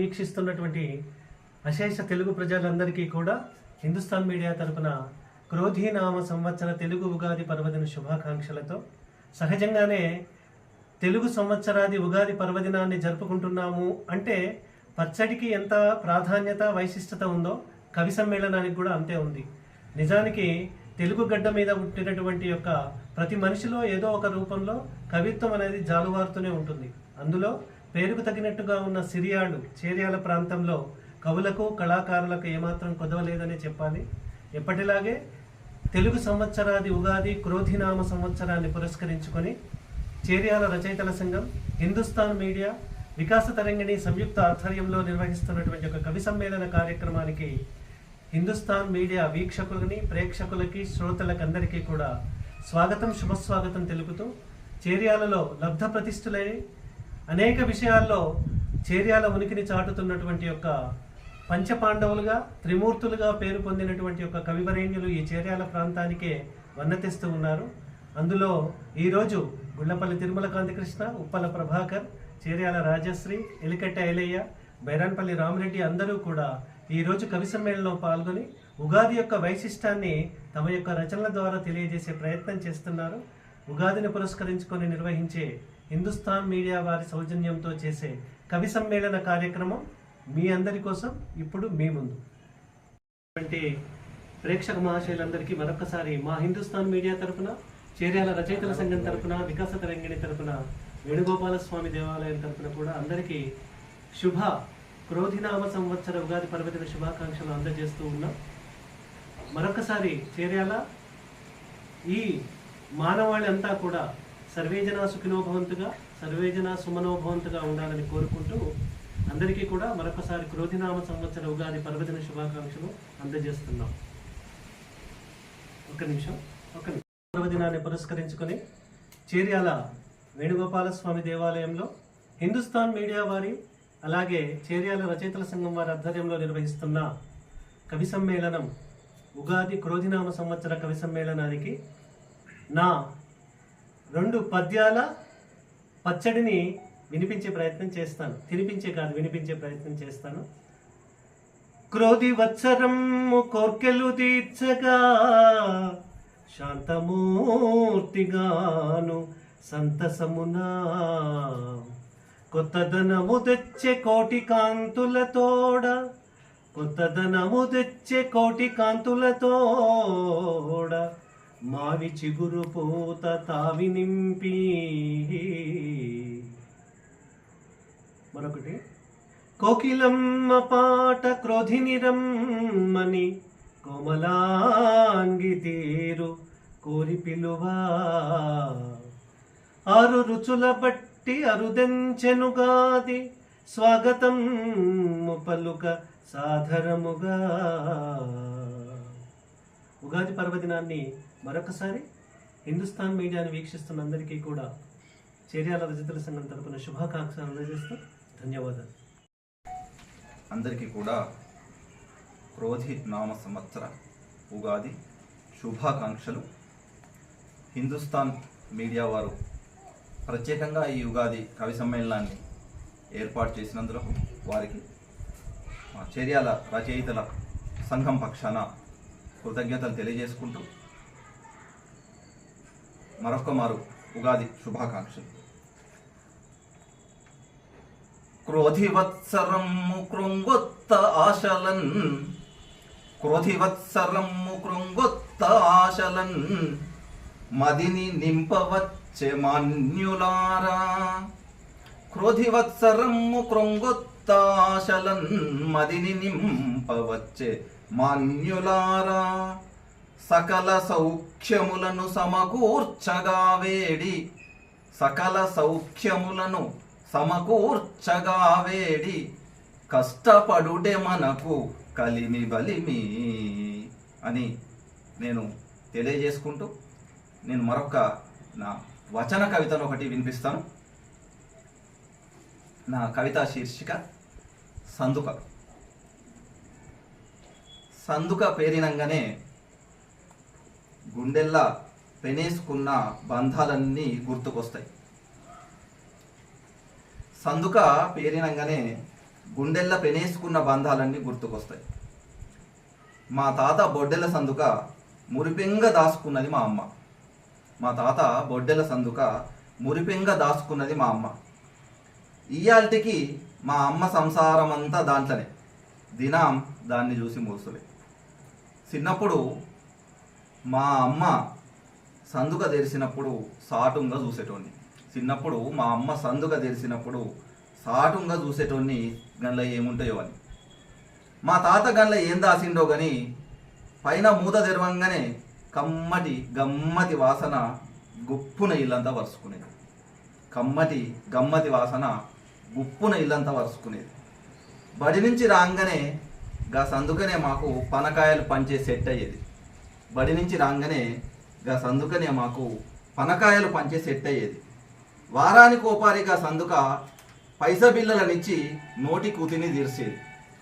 వీక్షిస్తున్నటువంటి అశేష తెలుగు ప్రజలందరికీ కూడా హిందుస్థాన్ మీడియా తరపున క్రోధీనామ సంవత్సర తెలుగు ఉగాది పర్వదిన శుభాకాంక్షలతో సహజంగానే తెలుగు సంవత్సరాది ఉగాది పర్వదినాన్ని జరుపుకుంటున్నాము అంటే పచ్చడికి ఎంత ప్రాధాన్యత వైశిష్టత ఉందో కవి సమ్మేళనానికి కూడా అంతే ఉంది. నిజానికి తెలుగు గడ్డ మీద పుట్టినటువంటి యొక్క ప్రతి మనిషిలో ఏదో ఒక రూపంలో కవిత్వం అనేది జాలువారుతూనే ఉంటుంది. అందులో పేరుకు తగినట్టుగా ఉన్న సిరియాడు చేర్యాల ప్రాంతంలో కవులకు కళాకారులకు ఏమాత్రం కొదవలేదనే చెప్పాలి. ఎప్పటిలాగే తెలుగు సంవత్సరాది ఉగాది క్రోధినామ సంవత్సరాన్ని పురస్కరించుకొని చేర్యాల రచయితల సంఘం హిందుస్థాన్ మీడియా వికాస తరంగిణి సంయుక్త ఆధ్వర్యంలో నిర్వహిస్తున్నటువంటి ఒక కవి సమ్మేళన కార్యక్రమానికి హిందుస్థాన్ మీడియా వీక్షకులని ప్రేక్షకులకి శ్రోతలకందరికీ కూడా స్వాగతం శుభస్వాగతం తెలుపుతూ చేర్యాలలో లబ్ధ ప్రతిష్ఠులై అనేక విషయాల్లో చేర్యాల ఉనికిని చాటుతున్నటువంటి యొక్క పంచపాండవులుగా త్రిమూర్తులుగా పేరు పొందినటువంటి యొక్క కవివరేణ్యులు ఈ చేర్యాల ప్రాంతానికే వన్నతిస్తూ ఉన్నారు. అందులో ఈరోజు గుళ్ళపల్లి తిరుమల కాంతికృష్ణ ఉప్పల ప్రభాకర్ చేర్యాల రాజశ్రీ ఎలికట్టె ఐలయ్య బైరాన్పల్లి రామిరెడ్డి అందరూ కూడా ఈరోజు కవి సమ్మేళనంలో పాల్గొని ఉగాది యొక్క వైశిష్టాన్ని తమ యొక్క రచనల ద్వారా తెలియజేసే ప్రయత్నం చేస్తున్నారు. ఉగాదిని పురస్కరించుకొని నిర్వహించే హిందుస్థాన్ మీడియా వారి సౌజన్యంతో చేసే కవి సమ్మేళన కార్యక్రమం మీ అందరి కోసం ఇప్పుడు మీ ముందు. అటువంటి ప్రేక్షక మహాశయులందరికీ మరొకసారి మా హిందుస్థాన్ మీడియా తరపున చేర్యాల రచయితల సంఘం తరపున వికాస తరంగిణి తరపున వేణుగోపాల స్వామి దేవాలయం తరఫున కూడా అందరికీ శుభ క్రోధినామ సంవత్సర ఉగాది పర్వదిన శుభాకాంక్షలు అందజేస్తూ ఉన్నాం. మరొకసారి చేర్యాల ఈ మానవాళి అంతా కూడా సర్వేజన సుఖినోభవంతుగా సర్వేజన సుమనోభవంతుగా ఉండాలని కోరుకుంటూ అందరికీ కూడా మరొకసారి క్రోధినామ సంవత్సర ఉగాది పర్వదిన శుభాకాంక్షలు అందజేస్తున్నాం. ఒక నిమిషం ఒక నిమిషం. పర్వదినాన్ని పురస్కరించుకొని చేర్యాల వేణుగోపాల స్వామి దేవాలయంలో హిందుస్థాన్ మీడియా వారి అలాగే చేర్యాల రచయితల సంఘం వారి ఆధ్వర్యంలో నిర్వహిస్తున్న కవి సమ్మేళనం ఉగాది క్రోధినామ సంవత్సర కవి సమ్మేళనానికి నా రెండు పద్యాల పచ్చడిని వినిపించే ప్రయత్నం చేస్తాను. తినిపించే కాదు వినిపించే ప్రయత్నం చేస్తాను. క్రోధి వత్సరము కోర్కెలు తీర్చగా శాంతమూర్తిగాను సంతసమునా కొత్తదనము తెచ్చే కోటి కొత్త ధనముదచ్చే తెచ్చే కోటి కాంతులతోడ మావి చిగురు పూత తావి నింపి. మరొకటి. కోకిలమ్మ పాట క్రోధినిరమ్మని కోమలాంగి తీరు కోరి పిలువా. ఆరు రుచుల బట్టి అరుదెంచెనుగాది స్వాగతం పలుక సాధరముగా. ఉగాది పర్వదినాన్ని మరొకసారి హిందుస్థాన్ మీడియాను వీక్షిస్తున్న అందరికీ కూడా చర్యాల రచయితల సంఘం తరపున శుభాకాంక్షలు అందజేస్తూ ధన్యవాదాలు. అందరికీ కూడా క్రోధి నామ సంవత్సర ఉగాది శుభాకాంక్షలు. హిందుస్థాన్ మీడియా వారు ప్రత్యేకంగా ఈ ఉగాది కవి సమ్మేళనాన్ని ఏర్పాటు చేసినందులో వారికి చర్యాల రచయితల సంఘం పక్షాన కృతజ్ఞతలు తెలియజేసుకుంటూ మరొక మారు ఉగాది శుభాకాంక్షలు. క్రోధివత్సరము కృంగొత్త ఆశలన్ క్రోధివత్సరము కృంగొత్త ఆశలన్ మదిని నింపవచ్చే మాన్యులారా. క్రోధివత్సరము కృంగొత్త ఆశలన్ మదిని నింపవచ్చే మాన్యులారా సకల సౌఖ్యములను సమకూర్చగా వేడి. సకల సౌఖ్యములను సమకూర్చగా వేడి. కష్టపడుటే మనకు కలిమి బలిమి అని నేను తెలియజేసుకుంటూ నేను మరొక నా వచన కవితను ఒకటి వినిపిస్తాను. నా కవిత శీర్షిక సందుక సందుక పేరినంగానే గుండెల్లా పెనేసుకున్న బంధాలన్నీ గుర్తుకొస్తాయి. సందుక పేరినంగానే గుండెల్ల పెనేసుకున్న బంధాలన్నీ గుర్తుకొస్తాయి. మా తాత బొడ్డెల సందుక మురిపింగ దాసుకున్నది మా అమ్మ. మా తాత బొడ్డెల సందుక మురిపింగ దాసుకున్నది మా అమ్మ. ఇయాల్టికి మా అమ్మ సంసారం అంతా దాంట్లోనే. దినం దాన్ని చూసి మూసులే చిన్నప్పుడు మా అమ్మ సందుక తెరిచినప్పుడు సాటుంగా చూసేటోడిని చిన్నప్పుడు మా అమ్మ సందుక తెరిచినప్పుడు సాటుంగా చూసేటోడిని గండ్ల ఏముంటాయో అని. మా తాత గండ్ల ఏం దాసిండో కానీ పైన మూత తెరవంగానే కమ్మటి గమ్మతి వాసన గుప్పున ఇల్లంతా వరుసుకునేది. కమ్మటి గమ్మతి వాసన గుప్పున ఇల్లంతా వరుసుకునేది. బడి నుంచి రాగానే గా సందుకనే మాకు పనకాయలు పంచే సెట్ అయ్యేది. బడి నుంచి రాగానే గాస్ సందుకనే మాకు పనకాయలు పంచే సెట్ అయ్యేది. వారానికి ఓపారిగా సందుక పైస బిల్లలనిచ్చి నోటి కూతిని తీర్చేది.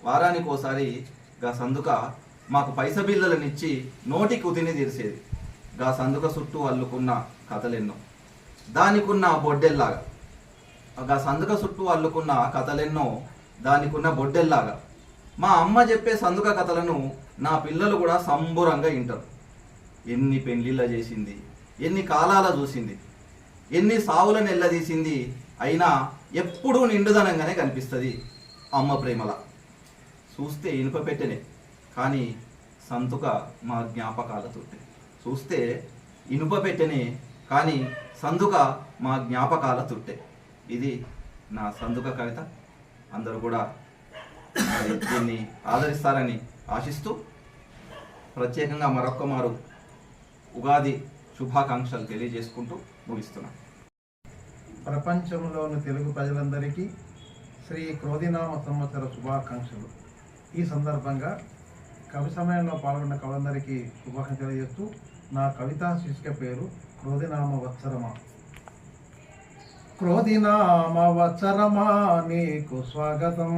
వారానికి ఓసారి గా సందుక మాకు పైస బిల్లలనిచ్చి నోటి కూతిని తీర్చేది. గా సందుక చుట్టూ అల్లుకున్న కథలెన్నో. దానికున్న బొడ్డెల్లాగా. గా సందుక చుట్టూ అల్లుకున్న కథలెన్నో దానికున్న బొడ్డెల్లాగా. మా అమ్మ చెప్పే సందుక కథలను నా పిల్లలు కూడా సంబురంగా వింటారు. ఎన్ని పెండ్లిళ్ళ చేసింది ఎన్ని కాలాల చూసింది ఎన్ని సావుల నెల్లదీసింది అయినా ఎప్పుడూ నిండుదనంగానే కనిపిస్తుంది అమ్మ ప్రేమల. చూస్తే ఇనుప పెట్టెనే కానీ సంతుక మా జ్ఞాపకాల చూస్తే ఇనుప పెట్టెనే కానీ సందుక మా జ్ఞాపకాల తుట్టే ఇది నా సందుక కవిత. అందరూ కూడా దీన్ని ఆదరిస్తారని ఆశిస్తూ ప్రత్యేకంగా మరొక్క మారు ఉగాది శుభాకాంక్షలు తెలియజేసుకుంటూ ముగిస్తున్నాను ప్రపంచంలోని తెలుగు ప్రజలందరికీ శ్రీ క్రోధినామ సంవత్సర శుభాకాంక్షలు. ఈ సందర్భంగా కవి సమయంలో పాల్గొన్న కవులందరికీ శుభాకాంక్షలు తెలియజేస్తూ నా కవితా శీర్షిక పేరు క్రోధినామ వత్సరమా. క్రోధినామవత్సరమా నీకు స్వాగతం.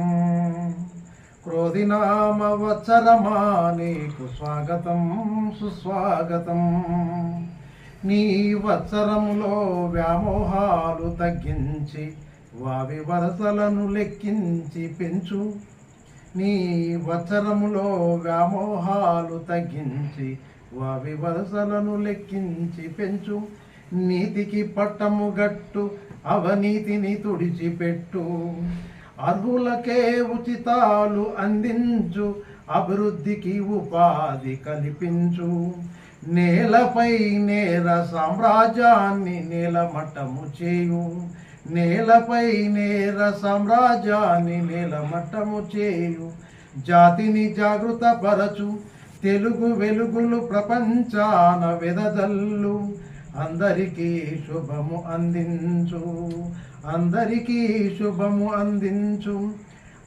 క్రోధినామవత్సరమా నీకు స్వాగతం సుస్వాగతం. నీ వత్సరములో వ్యామోహాలు తగ్గించి వావి వరసలను లెక్కించి పెంచు. నీ వత్సరములో వ్యామోహాలు తగ్గించి వావి వరసలను లెక్కించి పెంచు. నీతికి పట్టము గట్టు అవనీతిని తుడిచిపెట్టు అర్హులకే ఉచితాలు అందించు అభివృద్ధికి ఉపాధి కల్పించు. నేలపై నేర సామ్రాజ్యాన్ని నేలమట్టము చేయు. నేలపై నేర సామ్రాజ్యాన్ని నేలమట్టము చేయు. జాతిని జాగృత పరచు తెలుగు వెలుగులు ప్రపంచాన వెదజల్లు. అందరికీ శుభము అందించు. అందరికీ శుభము అందించు.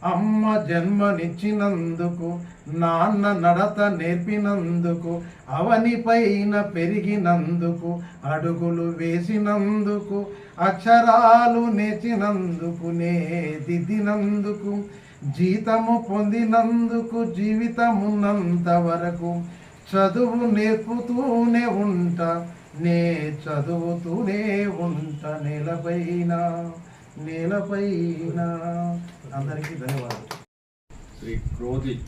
అమ్మ జన్మనిచ్చినందుకు నాన్న నడత నేర్పినందుకు అవనిపైన పెరిగినందుకు అడుగులు వేసినందుకు అక్షరాలు నేర్చినందుకు నే దిద్దినందుకు జీతము పొందినందుకు జీవితమున్నంత వరకు చదువు నేర్పుతూనే ఉంటా. నే చదువుతూనే ఉంట నేలపైన నేలపైన. అందరికీ ధన్యవాదాలు. శ్రీ క్రోధి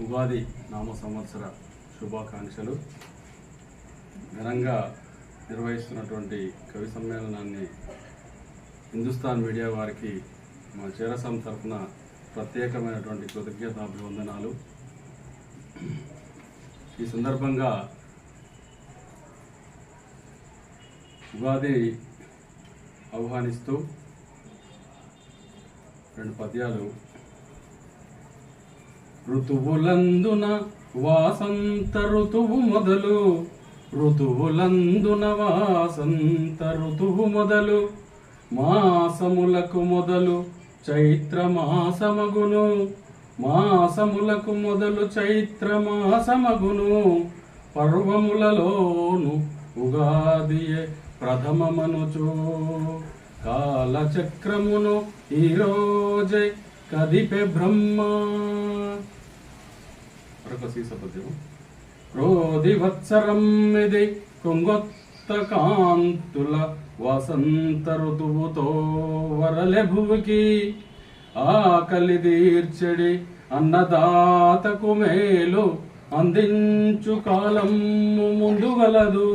ఉగాది నామ సంవత్సర శుభాకాంక్షలు. ఘనంగా నిర్వహిస్తున్నటువంటి కవి సమ్మేళనాన్ని హిందుస్థాన్ మీడియా వారికి మా చేరసం తరఫున ప్రత్యేకమైనటువంటి కృతజ్ఞతాభివందనాలు. ఈ సందర్భంగా ఉగాది ఆహ్వానిస్తూ రెండు పద్యాలు. ఋతువులందున వాసంత ఋతువు మొదలు ఋతువులందున వాసంత ఋతువు మొదలు మాసములకు మొదలు చైత్ర మాసమగును మాసములకు మొదలు చైత్ర మాసమగును పర్వములలోను ఉగాదియే ప్రథమమనుచు కాలచక్రమును ఈ కదిపే బ్రహ్మ. మరొక సీస వత్సరం ఇది కొంగొత్త కాంతుల వసంత ఋతువుతో వరలె భువికి ఆకలి తీర్చడి అన్నదాతకు మేలు అందించు కాలం ముందుగలదు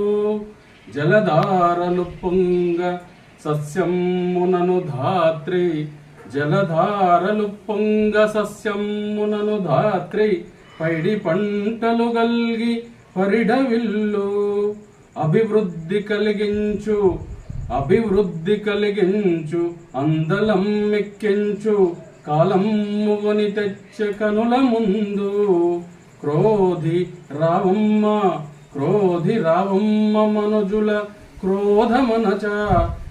జలధారలు పొంగ సస్యమునను ధాత్రి. జలధారలు పొంగ సస్యమునను ధాత్రి. పైడి పంటలు గల్గి పరిడవిల్లు. అభివృద్ధి కలిగించు అభివృద్ధి కలిగించు అందలం మెక్కించు కాలమ్ముని తెచ్చ కనుల ముందు. క్రోధి రావమ్మ క్రోధి రావమ్మ మనుజుల క్రోధమనచ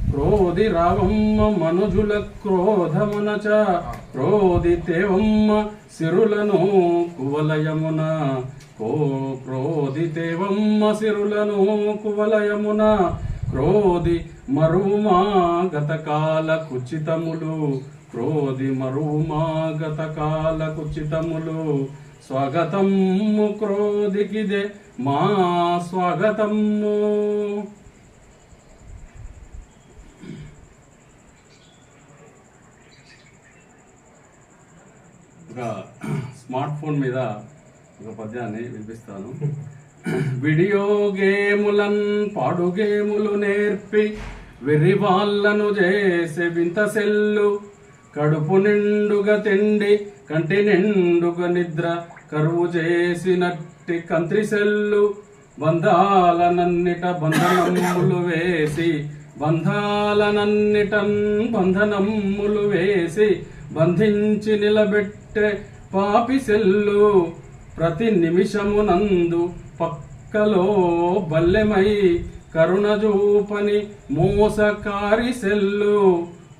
క్రోధి రావమ్మ మనుజుల క్రోధమనచ క్రోధి తేవమ్మ సిరులను కువలయమున కో క్రోధి తేవమ్మ సిరులను కువలయమున క్రోధి మరుమా గతకాల కుచితములు క్రోధి మరుమా గతకాల కుచితములు స్వాగతము క్రోధికిదే మా స్వాగతము ఒక స్మార్ట్ ఫోన్ మీద ఒక పద్యాన్ని వినిపిస్తాను. వీడియో గేములన్ పాడు గేములు నేర్పి వెర్రి వాళ్ళను చేసే వింత సెల్లు కడుపు నిండుగా తిండి కంటి నిండుగా నిద్ర కరువు చేసినట్టి కంత్రి సెల్లు బంధాలనన్నిట బంధనమ్ములు వేసి బంధాలనన్నిటన్ బంధనమ్ములు వేసి బంధించి నిలబెట్టే పాపి సెల్లు ప్రతి నిమిషమునందు పక్కలో బల్లెమై కరుణ చూపని మోసకారి సెల్లు.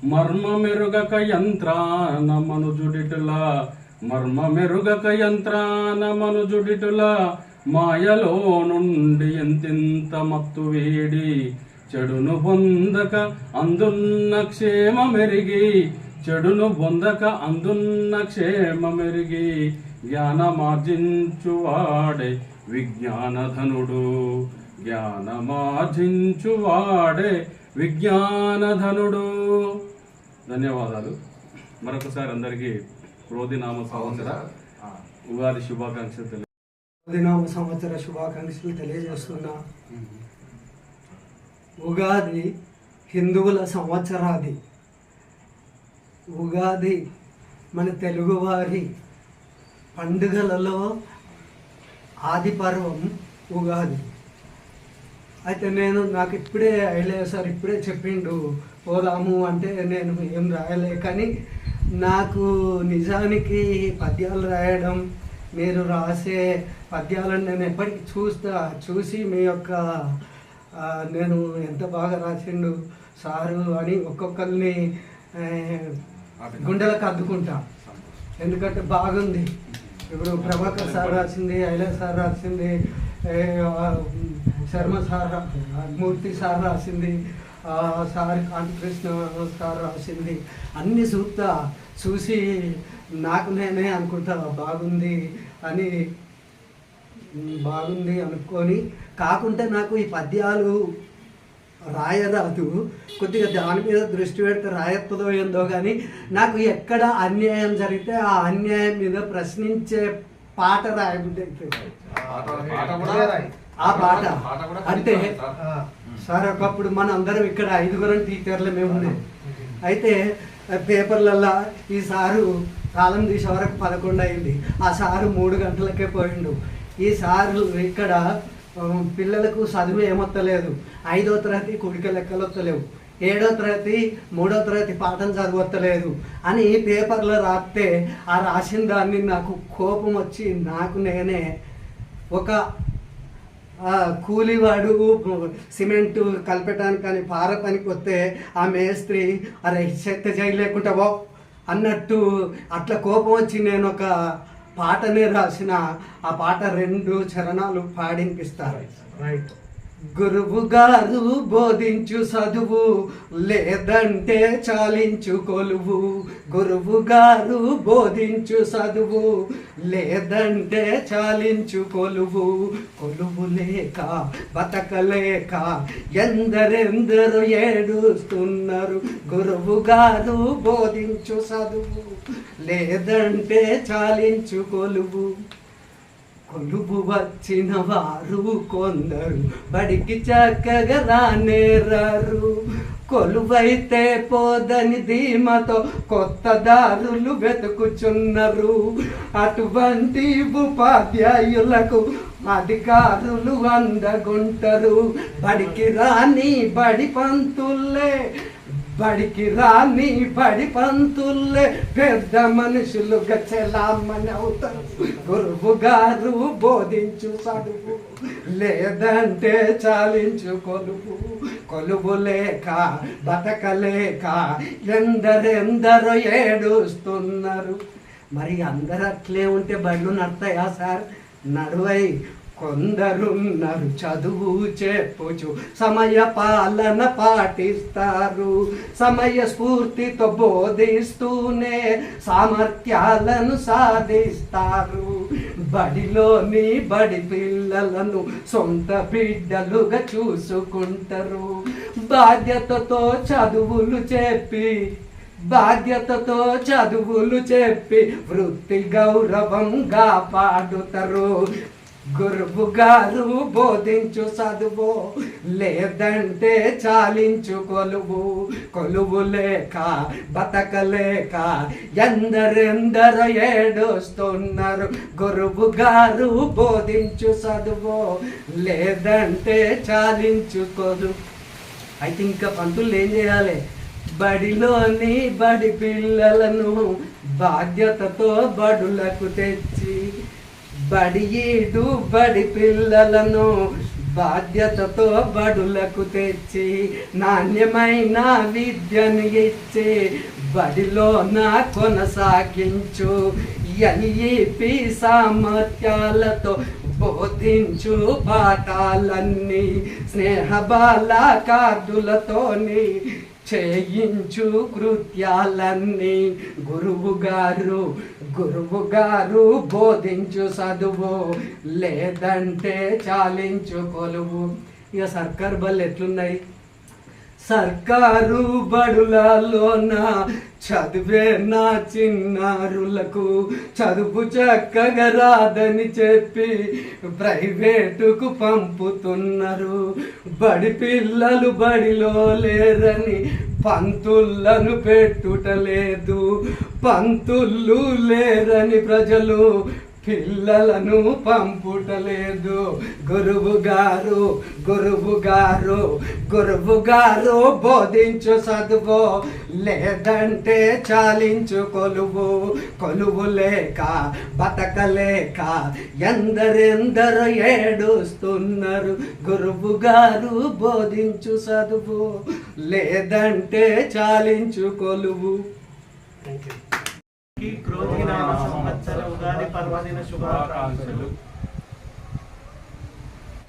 మర్మ మెరుగక యంత్రాన మనుజుడిటులా మర్మ మెరుగక యంత్రాన మనుజుడిటులా మాయలో నుండి ఎంతెంత మత్తు వేడి చెడును పొందక అందున్న క్షేమ మెరిగి చెడును పొందక అందున్న క్షేమ మెరిగి జ్ఞానమార్జించువాడే విజ్ఞానధనుడు. జ్ఞానమార్జించువాడే విజ్ఞానధనుడు. ధన్యవాదాలు. మరొకసారి అందరికీ క్రోధినామ సంవత్సర ఉగాది శుభాకాంక్షలు తెలియ దినామ సంవత్సర శుభాకాంక్షలు తెలియజేస్తున్నా. ఉగాది హిందువుల సంవత్సరాది. ఉగాది మన తెలుగువారి పండుగలలో ఆది పర్వం ఉగాది. అయితే నేను నాకు ఇప్పుడే ఐలయ్య సార్ ఇప్పుడే చెప్పిండు పోదాము అంటే నేను ఏం రాయలే కానీ నాకు నిజానికి పద్యాలు రాయడం మీరు రాసే పద్యాలను నేను ఎప్పటికీ చూస్తా చూసి మీ యొక్క నేను ఎంత బాగా రాసిండు సారు అని ఒక్కొక్కరిని గుండెలకు అద్దుకుంటా. ఎందుకంటే బాగుంది. ఇప్పుడు ప్రభాకర్ సార్ రాసింది ఐలా సార్ రాసింది శర్మ సార్ మూర్తి సార్ రాసింది సార్ కాంతికృష్ణ సార్ రాసింది అన్ని చూస్తా చూసి నాకు నేనే అనుకుంటా బాగుంది అని బాగుంది అనుకొని కాకుంటే నాకు ఈ పద్యాలు రాయరాదు. కొద్దిగా దాని మీద దృష్టి పెడితే రాయత్తదో ఏందో కానీ నాకు ఎక్కడ అన్యాయం జరిగితే ఆ అన్యాయం మీద ప్రశ్నించే పాట రాయబుద్ధి ఆ పాట. అంటే సార్. ఒకప్పుడు మన అందరం ఇక్కడ ఐదుగురం టీచర్లు మేము ఉండే. అయితే పేపర్లల్లో ఈ సారు కాలం తీసే వరకు పదకొండు అయింది. ఆ సారు మూడు గంటలకే పోయిండు. ఈ సారు ఇక్కడ పిల్లలకు చదువు ఏమొత్తలేదు. ఐదో తరగతి కుడిక లెక్కలు వస్తలేవు ఏడో తరగతి మూడో తరగతి పాఠం చదవత్తలేదు అని పేపర్లో రాస్తే ఆ రాసిన దాన్ని నాకు కోపం వచ్చి నాకు నేనే ఒక కూలివాడు సిమెంట్ కలపటానికి కానీ పార పనికి వస్తే ఆ మేస్త్రి అరే చెత్త చేయలేకుంటావో అన్నట్టు అట్లా కోపం వచ్చి నేను ఒక పాటనే రాసిన. ఆ పాట రెండు చరణాలు పాడినిపిస్తారు రైట్ గురువు గారు బోధించు చదువు లేదంటే చాలించు కొలువు. గురువు గారు బోధించు చదువు లేదంటే చాలించు కొలువు. కొలువు లేక బతకలేక ఎందరెందరు ఏడుస్తున్నారు. గురువు గారు బోధించు చదువు లేదంటే చాలించు కొలువు. కొలువు వచ్చిన వారు కొందరు. బడికి చక్కగా రానేరారు. కొలువైతే పోదని ధీమతో కొత్త దారులు వెతుకుచున్నారు. అటువంటి ఉపాధ్యాయులకు అధికారులు అందగుంటారు. బడికి రాని బడి పంతుల్లే బడికి రాని బడి పంతుల్లే పెద్ద మనుషులు గచ్చలామని అవుతారు. గురువు గారు బోధించు చదువు లేదంటే చాలించు కొలువు. కొలువు లేక బతకలేక ఎందరెందరో ఏడుస్తున్నారు. మరి అందరు అట్లే ఉంటే బళ్ళు నడతాయా సార్? నడువై కొందరున్నారు చదువు చెప్పుచు సమయ పాలన పాటిస్తారు. సమయ స్ఫూర్తితో బోధిస్తూనే సామర్థ్యాలను సాధిస్తారు. బడిలోని బడి పిల్లలను సొంత బిడ్డలుగా చూసుకుంటారు. బాధ్యతతో చదువులు చెప్పి బాధ్యతతో చదువులు చెప్పి వృత్తి గౌరవంగా పాడుతారు. గురువు గారు బోధించు చదువు లేదంటే చాలించు కొలువు. కొలువు లేక బతకలేక ఎందరెందరో ఏడుస్తున్నారు. గురువు గారు బోధించు చదువు లేదంటే చాలించు కొలువు అయితే ఇంకా పంతులు ఏం చేయాలి? బడిలోని బడి పిల్లలను బాధ్యతతో బడులకు తెచ్చి బడి బడి పిల్లలను బాధ్యతతో బడులకు తెచ్చి నాణ్యమైన విద్యను ఇచ్చి బడిలో నా కొనసాగించు. ఎన్ఈపి సామర్థ్యాలతో బోధించు పాఠాలన్నీ స్నేహబాల కార్డులతోని చేయించు కృత్యాలన్నీ గురువు గారు గురువు గారు బోధించు చదువు. లేదంటే చాలించు కొలువు. ఇక సర్కార్ బళ్ళు ఎట్లున్నాయి? సర్కారు బడులలోన చదివే నా చిన్నారులకు చదువు చక్కగా రాదని చెప్పి ప్రైవేటుకు పంపుతున్నారు. బడి పిల్లలు బడిలో లేరని పంతులను పెట్టుటలేదు పంతులు లేరని ప్రజలు పిల్లలను పంపుటలేదు. గురువు గారు గురువు గారు గురువు గారు బోధించు చదువు. లేదంటే చాలించు కొలువు. కొలువు లేక బతకలేక ఎందరెందరో ఏడుస్తున్నారు. గురువు గారు బోధించు చదువు. లేదంటే చాలించు కొలువు. థ్యాంక్ యూ క్రోధి నామ సంవత్సర ఉగాది పర్వదిన శుభాకాంక్షలు.